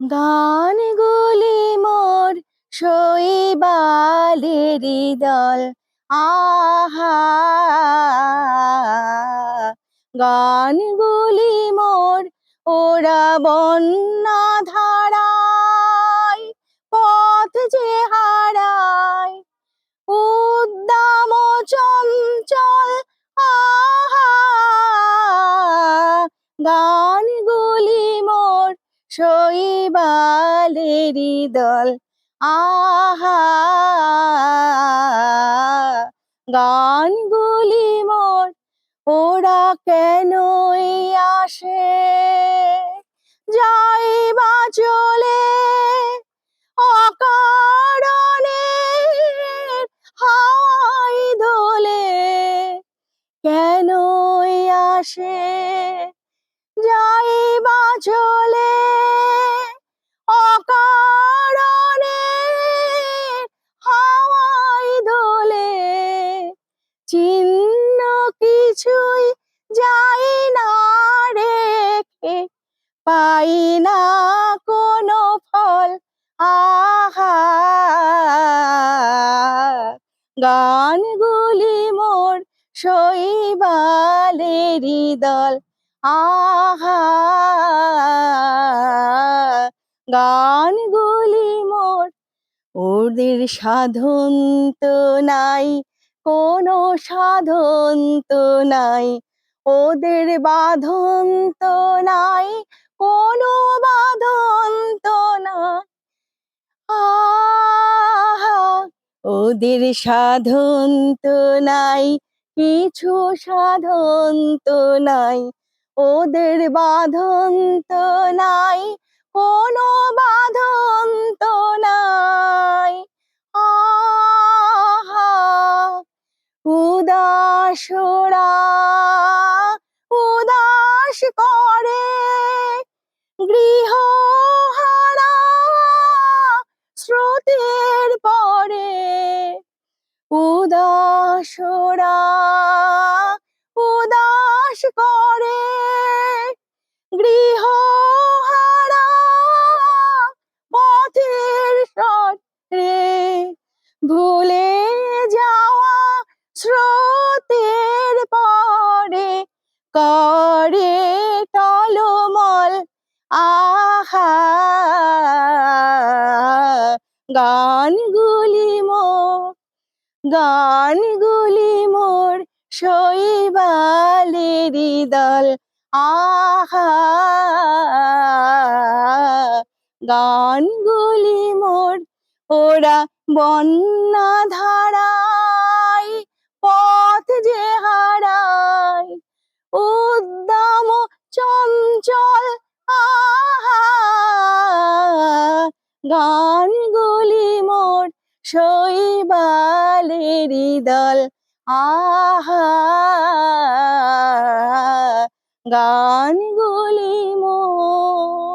গানগুলি মোর শৈবালেরি দল। আহা! গানগুলি মোর ওরা বন্যা ধারায়, পথ যে হারায় উদ্দাম চঞ্চল। আহা! মোর শৈবালেরি দল। আহা, গানগুলি মোর, ওরা কেনই আসে? যাই বা চলে, অকারণে হাওয়াই দোলে কেনই আসে? পাই না কোনো ফল। আহা গানগুলি মোর শৈবালেরি দল। আহা গানগুলি মোর ওদের সাধন তো নাই, কোনো সাধন তো নাই, ওদের বাঁধন তো নাই কোনো বাঁধন না। ওদের সাধন তো নাই, কিছু সাধন তো নাই, ওদের বাঁধন তো নাই, কোনো বাঁধন তো নাই। আহা উদাসরা উদাস করে গৃহ স্রোতের পরে উদাসরা, উদাস করে গৃহ হারা পথের সরে ভুলে যাওয়া স্রোতের পরে করে গানগুলি মোর গানগুলি মোর শৈবালেরি দল। আহা, গানগুলি মোর, ওরা বন্যা ধারায় পথ যে হারায়, উদ্দাম চঞ্চল গানগুলি মোর শৈবালেরি দল। আহা গান গানগুলি মোর